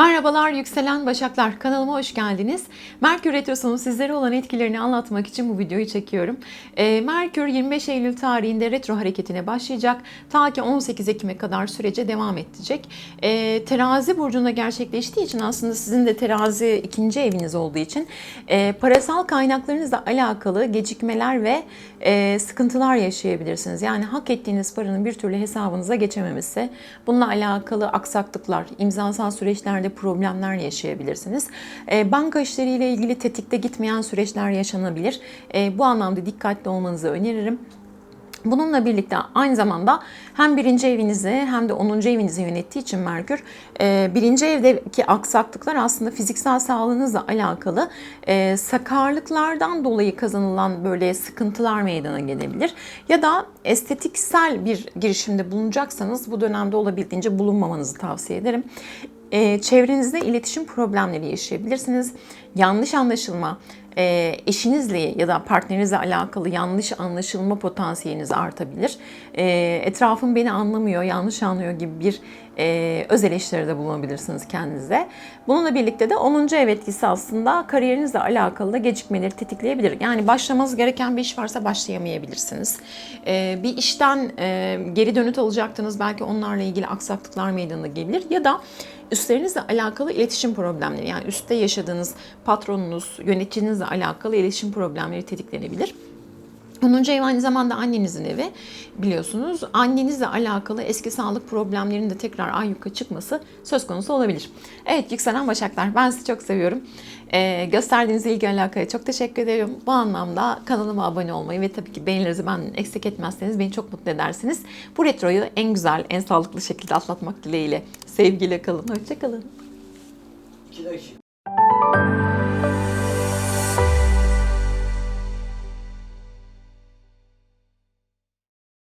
Merhabalar yükselen başaklar kanalıma hoş geldiniz. Merkür Retrosu'nun sizlere olan etkilerini anlatmak için bu videoyu çekiyorum. Ee, Merkür 25 Eylül tarihinde retro hareketine başlayacak. Ta ki 18 Ekim'e kadar sürece devam edecek. Ee, terazi burcunda gerçekleştiği için aslında sizin de terazi ikinci eviniz olduğu için e, parasal kaynaklarınızla alakalı gecikmeler ve e, sıkıntılar yaşayabilirsiniz. Yani hak ettiğiniz paranın bir türlü hesabınıza geçememesi, bununla alakalı aksaklıklar, imzasal süreçlerde problemler yaşayabilirsiniz. E, banka işleriyle ilgili tetikte gitmeyen süreçler yaşanabilir. E, bu anlamda dikkatli olmanızı öneririm. Bununla birlikte aynı zamanda hem birinci evinizi hem de 10. evinizi yönettiği için Merkür, e, birinci evdeki aksaklıklar aslında fiziksel sağlığınızla alakalı e, sakarlıklardan dolayı kazanılan böyle sıkıntılar meydana gelebilir. Ya da estetiksel bir girişimde bulunacaksanız bu dönemde olabildiğince bulunmamanızı tavsiye ederim. E, çevrenizde iletişim problemleri yaşayabilirsiniz. Yanlış anlaşılma, e, eşinizle ya da partnerinizle alakalı yanlış anlaşılma potansiyeliniz artabilir. E, etrafım beni anlamıyor, yanlış anlıyor gibi bir e, öz eleştiride bulunabilirsiniz kendinize. Bununla birlikte de 10. ev etkisi aslında kariyerinizle alakalı da gecikmeleri tetikleyebilir. Yani başlamanız gereken bir iş varsa başlayamayabilirsiniz. E, bir işten e, geri dönüt alacaktınız belki onlarla ilgili aksaklıklar meydana gelir ya da üstlerinizle alakalı iletişim problemleri yani üstte yaşadığınız patronunuz, yöneticinizle alakalı iletişim problemleri tetiklenebilir. 10. ev aynı zamanda annenizin evi biliyorsunuz. Annenizle alakalı eski sağlık problemlerinin de tekrar ayyuka çıkması söz konusu olabilir. Evet yükselen başaklar ben sizi çok seviyorum. Ee, gösterdiğiniz ilgi alakaya çok teşekkür ederim. Bu anlamda kanalıma abone olmayı ve tabii ki beğenilerinizi ben eksik etmezseniz beni çok mutlu edersiniz. Bu retroyu en güzel, en sağlıklı şekilde atlatmak dileğiyle. Sevgiyle kalın, hoşçakalın. İki dakika.